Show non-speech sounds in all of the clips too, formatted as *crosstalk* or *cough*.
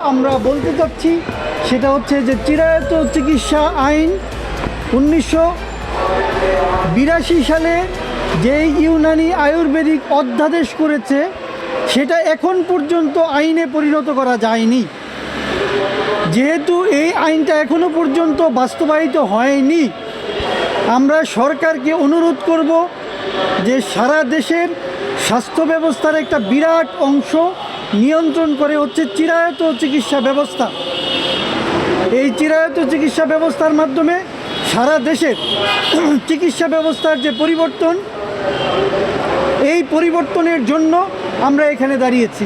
আমরা বলতে চাচ্ছি, সেটা হচ্ছে যে চিরায়ত চিকিৎসা আইন উনিশশো বিরাশি সালে যে ইউনানি আয়ুর্বেদিক অধ্যাদেশ করেছে, সেটা এখন পর্যন্ত আইনে পরিণত করা যায়নি। যেহেতু এই আইনটা এখনও পর্যন্ত বাস্তবায়িত হয়নি, আমরা সরকারকে অনুরোধ করব যে সারা দেশের স্বাস্থ্য ব্যবস্থার একটা বিরাট অংশ নিয়ন্ত্রণ করে হচ্ছে চিরায়ত চিকিৎসা ব্যবস্থা। এই চিরায়ত চিকিৎসা ব্যবস্থার মাধ্যমে সারা দেশের চিকিৎসা ব্যবস্থার যে পরিবর্তন, এই পরিবর্তনের জন্য আমরা এখানে দাঁড়িয়েছি।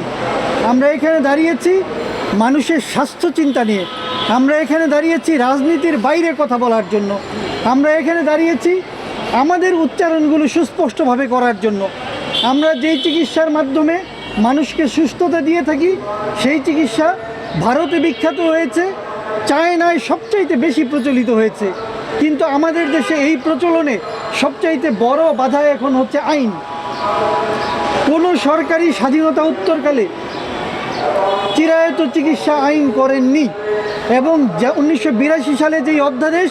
আমরা এখানে দাঁড়িয়েছি মানুষের স্বাস্থ্য চিন্তা নিয়ে। আমরা এখানে দাঁড়িয়েছি রাজনীতির বাইরে কথা বলার জন্য। আমরা এখানে দাঁড়িয়েছি আমাদের উচ্চারণগুলো সুস্পষ্টভাবে করার জন্য। আমরা যেই চিকিৎসার মাধ্যমে মানুষকে সুস্থতা দিয়ে থাকি, সেই চিকিৎসা ভারতে বিখ্যাত হয়েছে, চায়নায় সবচাইতে বেশি প্রচলিত হয়েছে। কিন্তু আমাদের দেশে এই প্রচলনে সবচাইতে বড় বাধা এখন হচ্ছে আইন। কোনো সরকারি স্বাধীনতা উত্তরকালে চিরায়ত চিকিৎসা আইন করেননি এবং যা উনিশশো বিরাশি সালে যেই অধ্যাদেশ,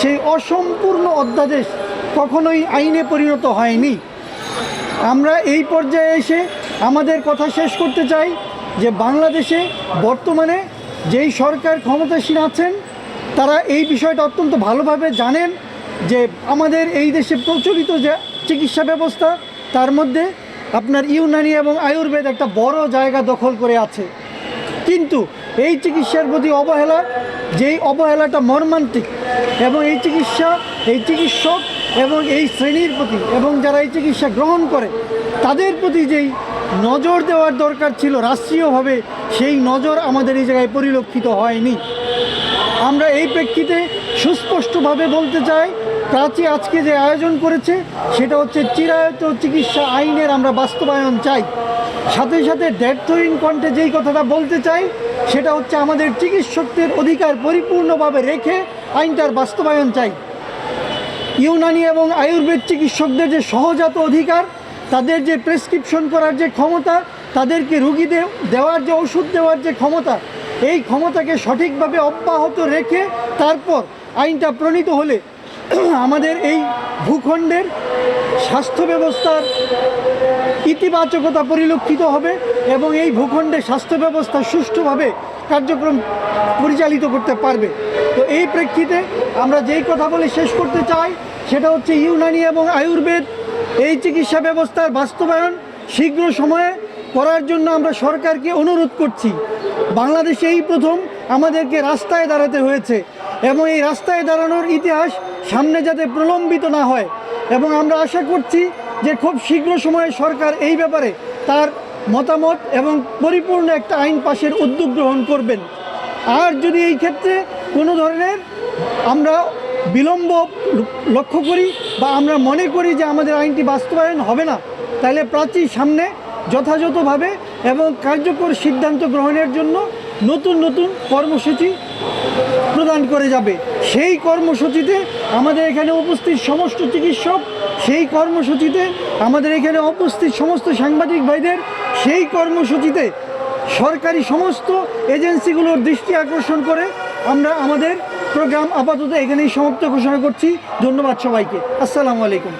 সেই অসম্পূর্ণ অধ্যাদেশ কখনোই আইনে পরিণত হয়নি। আমরা এই পর্যায়ে এসে আমাদের কথা শেষ করতে চাই যে বাংলাদেশে বর্তমানে যেই সরকার ক্ষমতাসীন আছেন, তারা এই বিষয়টা অত্যন্ত ভালোভাবে জানেন যে আমাদের এই দেশে প্রচলিত যে চিকিৎসা ব্যবস্থা, তার মধ্যে আপনার ইউনানি এবং আয়ুর্বেদ একটা বড় জায়গা দখল করে আছে। কিন্তু এই চিকিৎসার প্রতি অবহেলা, যেই অবহেলাটা মর্মান্তিক এবং এই চিকিৎসা, এই চিকিৎসক এবং এই শ্রেণির প্রতি এবং যারা এই চিকিৎসা গ্রহণ করে, তাদের প্রতি যেই নজর দেওয়ার দরকার ছিল, রাষ্ট্রীয়ভাবে সেই নজর আমাদের এই জায়গায় পরিলক্ষিত হয়নি। আমরা এই প্রেক্ষিতে সুস্পষ্টভাবে বলতে চাই, প্রাচী আজকে যে আয়োজন করেছে, সেটা হচ্ছে চিরায়ত চিকিৎসা আইনের আমরা বাস্তবায়ন চাই। সাথে সাথে দ্ব্যর্থহীন কণ্ঠে যেই কথাটা বলতে চাই, সেটা হচ্ছে আমাদের চিকিৎসকদের অধিকার পরিপূর্ণভাবে রেখে আইনটার বাস্তবায়ন চাই। ইউনানি এবং আয়ুর্বেদ চিকিৎসকদের যে সহজাত অধিকার তাদের যে প্রেসক্রিপশন করার যে ক্ষমতা, তাদেরকে রুগীদের দেওয়ার যে ওষুধ দেওয়ার যে ক্ষমতা, এই ক্ষমতাকে সঠিকভাবে অব্যাহত রেখে তারপর আইনটা প্রণীত হলে *clears throat* আমাদের এই ভূখণ্ডের স্বাস্থ্য ব্যবস্থার ইতিবাচকতা পরিলক্ষিত হবে এবং এই ভূখণ্ডে স্বাস্থ্য ব্যবস্থা সুষ্ঠুভাবে কার্যক্রম পরিচালিত করতে পারবে। তো এই প্রেক্ষিতে আমরা যেই কথা বলে শেষ করতে চাই, সেটা হচ্ছে ইউনানি এবং আয়ুর্বেদ এই চিকিৎসা ব্যবস্থার বাস্তবায়ন শীঘ্র সময়ে করার জন্য আমরা সরকারকে অনুরোধ করছি। বাংলাদেশে এই প্রথম আমাদেরকে রাস্তায় দাঁড়াতে হয়েছে এবং এই রাস্তায় দাঁড়ানোর ইতিহাস সামনে যাতে প্রলম্বিত না হয় এবং আমরা আশা করছি যে খুব শীঘ্র সময়ে সরকার এই ব্যাপারে তার মতামত এবং পরিপূর্ণ একটা আইন পাশের উদ্যোগ গ্রহণ করবেন। আর যদি এই ক্ষেত্রে কোনো ধরনের আমরা বিলম্ব লক্ষ্য করি বা আমরা মনে করি যে আমাদের আইনটি বাস্তবায়ন হবে না, তাহলে প্রাচীর সামনে যথাযথভাবে এবং কার্যকর সিদ্ধান্ত গ্রহণের জন্য নতুন নতুন কর্মসূচি প্রদান করে যাবে। সেই কর্মসূচিতে আমাদের এখানে উপস্থিত সমস্ত চিকিৎসক, সেই কর্মসূচিতে আমাদের এখানে উপস্থিত সমস্ত সাংবাদিক ভাইদের, সেই কর্মসূচিতে সরকারি সমস্ত এজেন্সিগুলোর দৃষ্টি আকর্ষণ করে আমরা আমাদের প্রোগ্রাম আপাতত এখানেই সমাপ্ত ঘোষণা করছি। ধন্যবাদ সবাইকে। আসসালামু আলাইকুম।